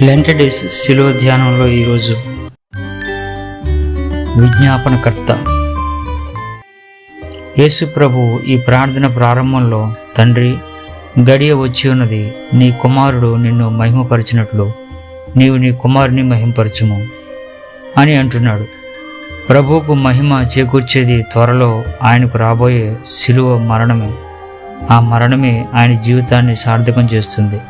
లెంటడేస్ శిలువ ధ్యానంలో ఈరోజు విజ్ఞాపనకర్త. యేసు ప్రభు ఈ ప్రార్థన ప్రారంభంలో తండ్రి గడియ వచ్చి ఉన్నది నీ కుమారుడు నిన్ను మహిమపరిచినట్లు నీవు నీ కుమారుని మహిమపరచుము అని అంటున్నాడు. ప్రభువుకు మహిమ చేకూర్చేది త్వరలో ఆయనకు రాబోయే శిలువ మరణమే. ఆ మరణమే ఆయన జీవితాన్ని సార్థకం చేస్తుంది.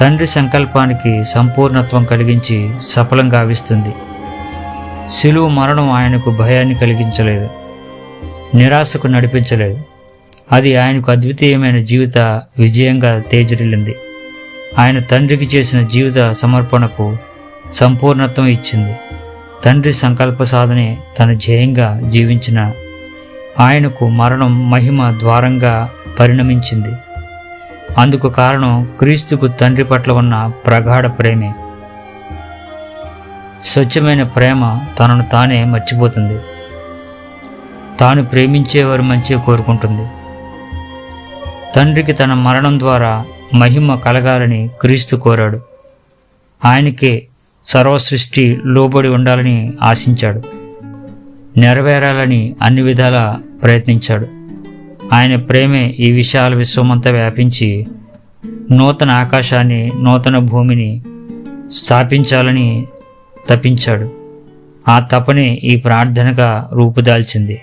తండ్రి సంకల్పానికి సంపూర్ణత్వం కలిగించి సఫలం గావిస్తుంది. శిలువు మరణం ఆయనకు భయాన్ని కలిగించలేదు. నిరాశకు నడిపించలేదు. అది ఆయనకు అద్వితీయమైన జీవిత విజయంగా తేజరిల్లింది. ఆయన తండ్రికి చేసిన జీవిత సమర్పణకు సంపూర్ణత్వం ఇచ్చింది. తండ్రి సంకల్ప సాధనే తన జయంగా జీవించిన ఆయనకు మరణం మహిమ ద్వారంగా పరిణమించింది. అందుకు కారణం క్రీస్తుకు తండ్రి పట్ల ఉన్న ప్రగాఢ ప్రేమే. స్వచ్ఛమైన ప్రేమ తనను తానే మర్చిపోతుంది. తాను ప్రేమించేవారు మంచిగా కోరుకుంటుంది. తండ్రికి తన మరణం ద్వారా మహిమ కలగాలని క్రీస్తు కోరాడు. ఆయనకే సర్వసృష్టి లోబడి ఉండాలని ఆశించాడు. నెరవేరాలని అన్ని విధాలా ప్రయత్నించాడు. ఆయన ప్రేమే ఈ విశాల విశ్వమంతా వ్యాపించి నూతన ఆకాశాన్ని నూతన భూమిని స్థాపించాలని తపించాడు. ఆ తపనే ఈ ప్రార్థనగా రూపుదాల్చింది.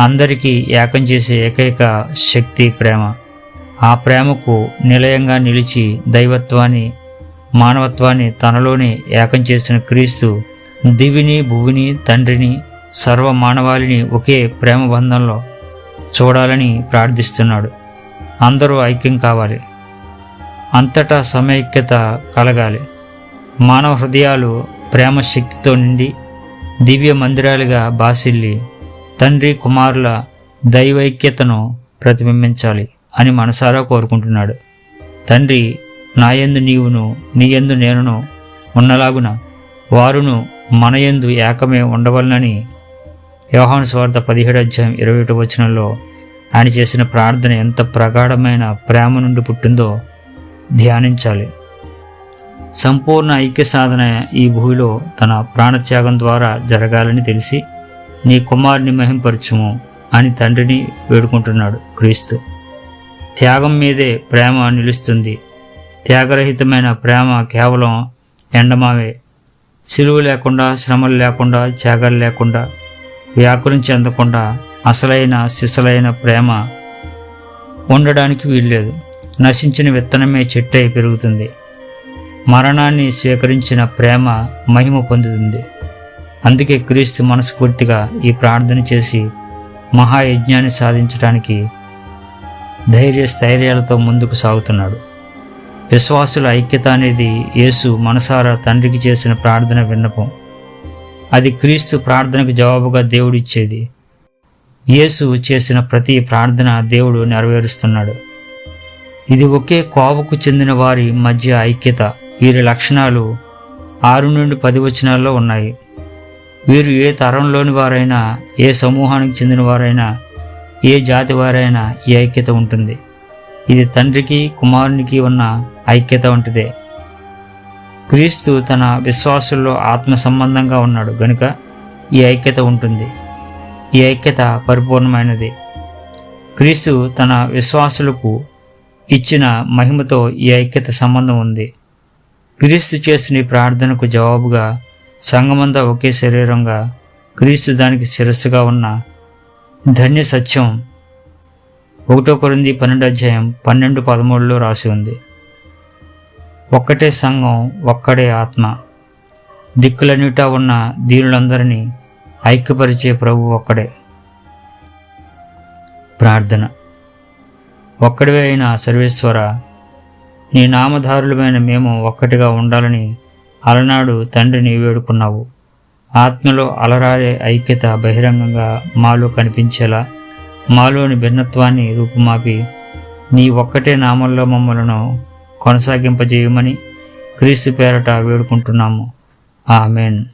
అందరికీ ఏకం చేసే ఏకైక శక్తి ప్రేమ. ఆ ప్రేమకు నిలయంగా నిలిచి దైవత్వాన్ని మానవత్వాన్ని తనలోనే ఏకం చేసిన క్రీస్తు దివిని భువిని తండ్రిని సర్వ మానవాళిని ఒకే ప్రేమ బంధంలో చూడాలని ప్రార్థిస్తున్నాడు. అందరూ ఐక్యం కావాలి. అంతటా సమైక్యత కలగాలి. మానవ హృదయాలు ప్రేమ శక్తితో నిండి దివ్య మందిరాలుగా బాసిల్లి తండ్రి కుమారుల దైవైక్యతను ప్రతిబింబించాలి అని మనసారా కోరుకుంటున్నాడు. తండ్రి నాయందు నీవును నీయందు నేనును ఉన్నలాగున వారును మనయందు ఏకమే ఉండవలనని యోహాను స్వార్థ పదిహేడు అధ్యాయం ఇరవై ఒకటి వచనంలో ఆయన చేసిన ప్రార్థన ఎంత ప్రగాఢమైన ప్రేమ నుండి పుట్టిందో ధ్యానించాలి. సంపూర్ణ ఐక్య సాధన ఈ భూమిలో తన ప్రాణత్యాగం ద్వారా జరగాలని తెలిసి నీ కుమారుని మహింపరచుము అని తండ్రిని వేడుకుంటున్నాడు క్రీస్తు. త్యాగం మీదే ప్రేమ నిలుస్తుంది. త్యాగరహితమైన ప్రేమ కేవలం ఎండమావే. సిలువ లేకుండా శ్రమలు లేకుండా త్యాగాలు లేకుండా వ్యాకురించి అందకుండా అసలైన సిసలైన ప్రేమ ఉండడానికి వీల్లేదు. నశించిన విత్తనమే చెట్టై పెరుగుతుంది. మరణాన్ని స్వీకరించిన ప్రేమ మహిమ పొందుతుంది. అందుకే క్రీస్తు మనస్ఫూర్తిగా ఈ ప్రార్థన చేసి మహాయజ్ఞాన్ని సాధించడానికి ధైర్య స్థైర్యాలతో ముందుకు సాగుతున్నాడు. విశ్వాసుల ఐక్యత అనేది యేసు మనసారా తండ్రికి చేసిన ప్రార్థన విన్నపం. అది క్రీస్తు ప్రార్థనకు జవాబుగా దేవుడిచ్చేది. యేసు చేసిన ప్రతి ప్రార్థన దేవుడు నెరవేరుస్తున్నాడు. ఇది ఒకే కోవకు చెందిన వారి మధ్య ఐక్యత. వీరి లక్షణాలు ఆరు నుండి పది వచనాల్లో ఉన్నాయి. వీరు ఏ తరంలోని వారైనా ఏ సమూహానికి చెందిన వారైనా ఏ జాతి వారైనా ఈ ఐక్యత ఉంటుంది. ఇది తండ్రికి కుమారునికి ఉన్న ఐక్యత వంటిదే. క్రీస్తు తన విశ్వాసుల్లో ఆత్మ సంబంధంగా ఉన్నాడు. గనుక ఈ ఐక్యత ఉంటుంది. ఈ ఐక్యత పరిపూర్ణమైనది. క్రీస్తు తన విశ్వాసులకు ఇచ్చిన మహిమతో ఈ ఐక్యత సంబంధం ఉంది. క్రీస్తు చేస్తున్న ఈ ప్రార్థనకు జవాబుగా సంగమంతా ఒకే శరీరంగా క్రీస్తు దానికి శిరస్సుగా ఉన్న ధన్య సత్యం ఒకటో కొరింది పన్నెండు అధ్యాయం పన్నెండు పదమూడులో రాసి ఉంది. ఒక్కటే సంఘం ఒక్కడే ఆత్మ. దిక్కులన్నిటా ఉన్న దీనులందరినీ ఐక్యపరిచే ప్రభు ఒక్కడే. ప్రార్థన. ఒక్కడివే అయిన సర్వేశ్వర నీ నామధారులమైన మేము ఒక్కటిగా ఉండాలని అలనాడు తండ్రిని వేడుకున్నావు. ఆత్మలో అలరాడే ఐక్యత బహిరంగంగా మాలో కనిపించేలా మాలోని భిన్నత్వాన్ని రూపుమాపి నీ ఒక్కటే నామంలో మమ్మలను కొనసాగింపజేయమని క్రీస్తు పేరట వేడుకుంటున్నాము. ఆమెన్.